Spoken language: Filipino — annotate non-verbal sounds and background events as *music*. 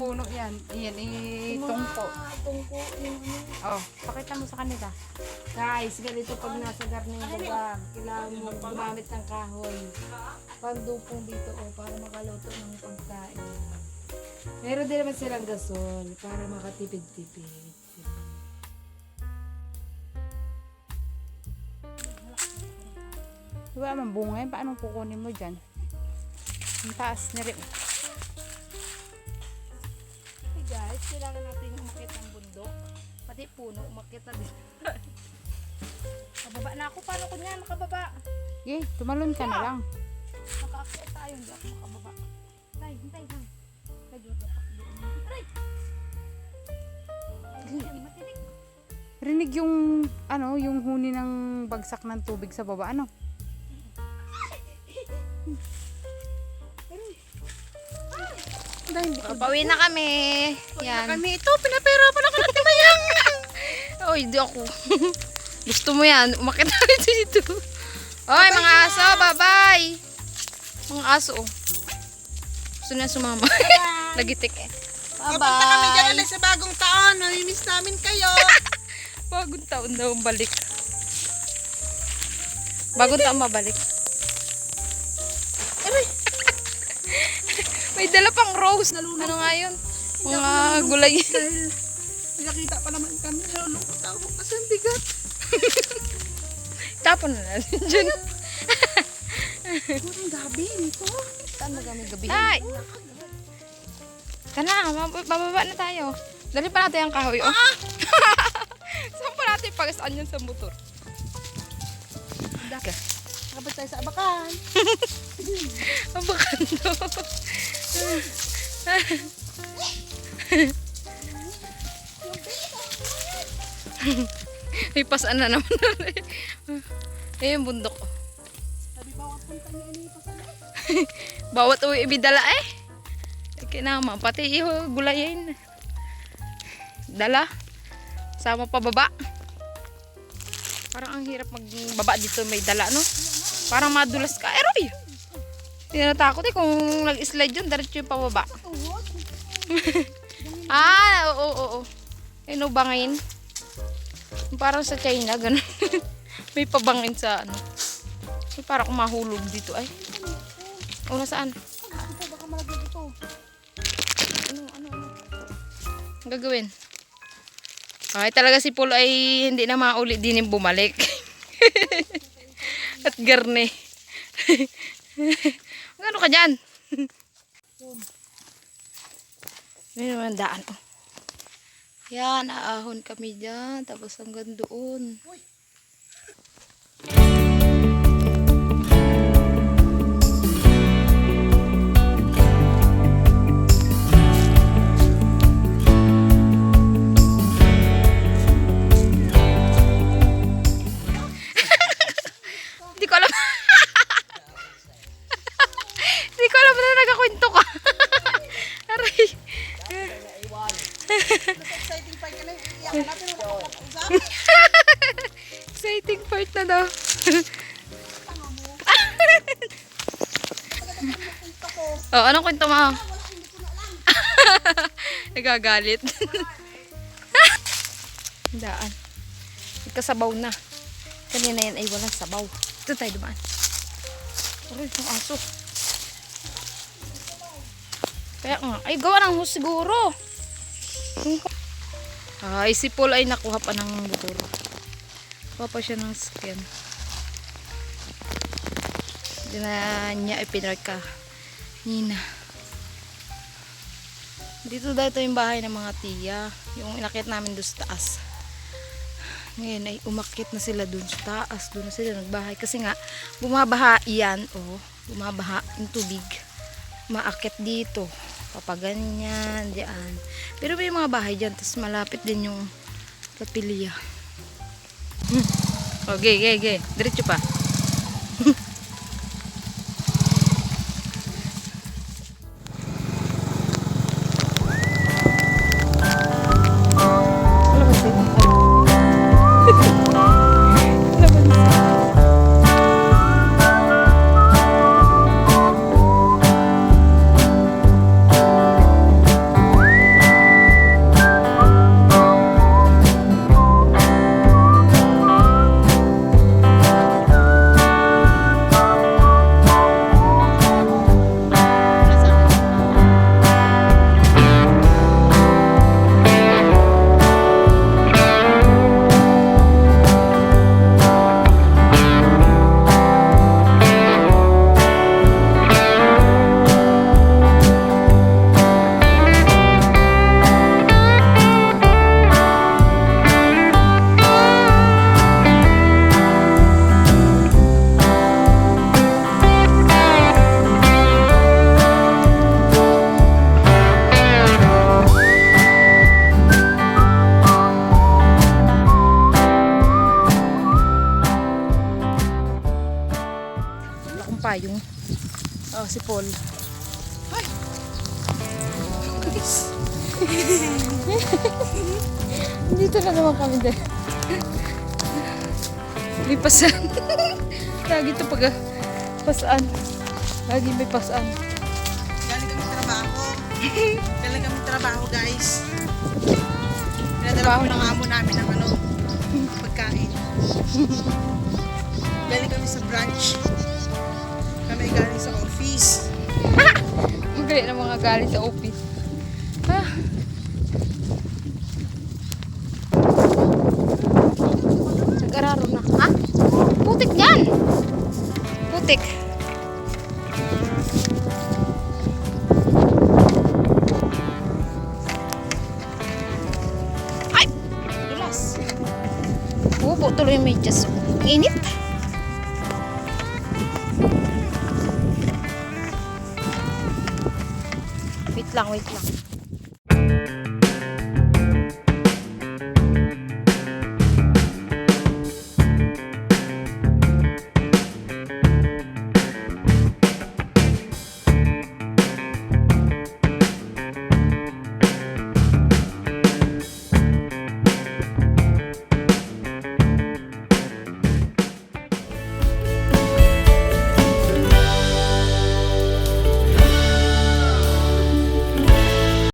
puno yan. Yan, itungko. Tungko yung ano. Oh, pakita mo sa kanila. Guys, ganito pag nasa garning lugar, kailangan mo gumamit ng kahoy. Pandupong dito oh, para makaluto ng pagkain. Meron din naman silang gasol para makatipid-tipid. Wala man bunga yan. Paano kukunin mo dyan? Ang taas na rin. Kailangan natin umakit ng bundok. Pati puno, umakit na din. *laughs* Kababa na ako. Paano ko niya makababa? Okay, tumalon ka na lang. Makaakyat tayo, hindi ako makababa. Tay, hintay lang. Medyo dapat doon. Aray! Rinig yung, ano, yung huni ng bagsak ng tubig sa baba, ano? Pauwi na kami. Yan. kami. Ito, pinapera pa na ka natin mayang. *laughs* Oy, di ako. *laughs* Gusto mo yan, umakit na rin dito. Oy, mga aso, bye-bye. Mga aso, oh. Gusto na sumama. *laughs* Nagitik eh. Papunta kami dyan Bye-bye. ulit sa bagong taon. Namimiss namin kayo. Bagong taon daw balik. Bagong taon mabalik. May dala pang rose. Ano nga yun? Mga gulay. Nakita pa naman kami. Nalulungkot ako kasi ang bigat. *laughs* Tapon na natin dyan. Ang gabi nito. Saan na kami gabi? Ay! Kana, mab- bababa na tayo. Dali pa natin ang kahoy. Oh. *laughs* Saan pa natin pagasaan yan sa motor? Daka. Kapag tayo sa abakan. *laughs* Ang bakando. May pasaan na naman. eh, yung bundok. Sabi ba wag punta niya ini pa sa Bawat uwi ibidala eh. Kaya naman, pati iho gulayin. Dala. Sama pa baba. Parang ang hirap magbaba dito may dala, no? Parang madulas ka. Eh, Roy! Tinatakot eh kung nag-slide yun, diretso yung pababa. *laughs* ah, oo, oo, oo. Ano bangin? Parang sa China, ganun. *laughs* may pabangin sa ano. May parang mahulog dito ay. O, nasaan? Baka malagyan ito. Ano, ano, ano? Ang gagawin? Ay, talaga si Paul ay hindi na mauli din yung bumalik. *laughs* At garne. Ano ka dyan? *laughs* May naman daan. Oh. Yan, aahon kami dyan. Tapos hanggang doon. Hindi Hindi ko alam na nagkakwento ka. *laughs* Aray. Exciting pa ka na. Iyakan natin. Exciting part na daw. oh, anong kwento mo? *laughs* Nagagalit. *laughs* Daan. Ikasabaw na. Kanina yan ay walang sabaw. Ito tayo dumaan. Aray, yung aso. Kaya nga, ay gawa ng hus siguro. Yung- Ay, si Paul ay nakuha pa ng motor. Kuha pa siya ng skin. Hindi na niya ipinark ka. Nina. Dito dahil ito yung bahay ng mga tiya. Yung inakit namin doon sa taas. Ngayon ay umakit na sila doon sa taas. Doon na sila nagbahay. Kasi nga, bumabaha yan. Oh, bumabaha yung tubig. Maakit dito. Papaganyan, diyan. Pero may mga bahay dyan. Tapos malapit din yung kapilya. Hmm. Okay, okay, okay. Diretso pa. *laughs* payong. Oh, si Paul. Guys. *laughs* Dito na naman kami din. May pasan. Lagi ito pag pasaan. Lagi may pasaan. Galing kami trabaho. Galing kami trabaho, guys. Pinadala ko ng amo namin ng ano, pagkain. Galing kami sa branch. Kami galing sa office. *laughs* Magaling ng mga galit sa office. Ah. Nag-araro na. Ha? Putik yan! Putik. Ay! Dulas. Upo tuloy yung medyas. Ang Init. 占位置啊